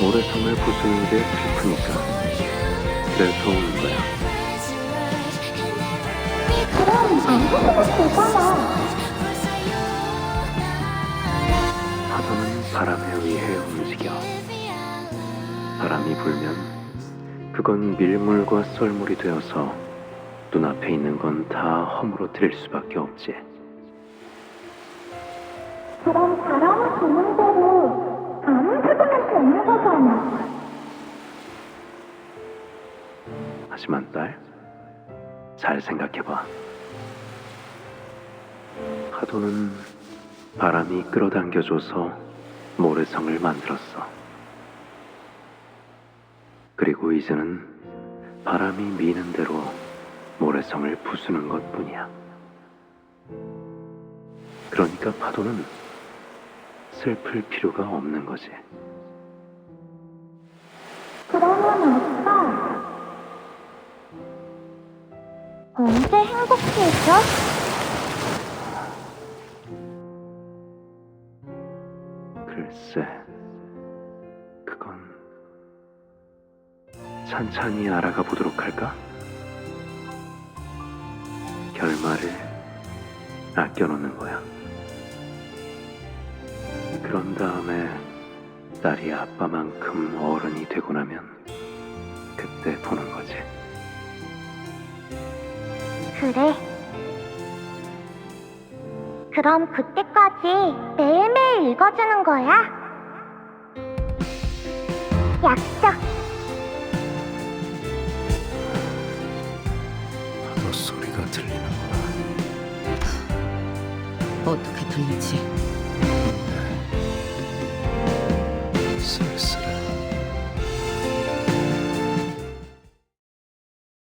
모래성을 부수는 게 슬프니까 그래서 오는 거야. 그럼 안 해도 되잖아. 파도는 바람에 의해 움직여. 바람이 불면 그건 밀물과 썰물이 되어서 눈앞에 있는 건 다 허물어뜨릴 수밖에 없지. 그럼 바람이 부는 하지만 딸, 잘 생각해봐. 파도는 바람이 끌어당겨줘서 모래성을 만들었어. 그리고 이제는 바람이 미는 대로 모래성을 부수는 것 뿐이야. 그러니까 파도는 슬플 필요가 없는 거지. 그러면 언제 행복해져? 글쎄, 그건 천천히 알아가 보도록 할까? 결말을 아껴놓는 거야. 그런 다음에 딸이 아빠만큼 어른이 되고 나면 그때 보는 거지. 그래. 그럼 그때까지 매일매일 읽어주는 거야? 약속. 바로 소리가 들리는구나. 어떻게 들리지? 쓸쓸. 네.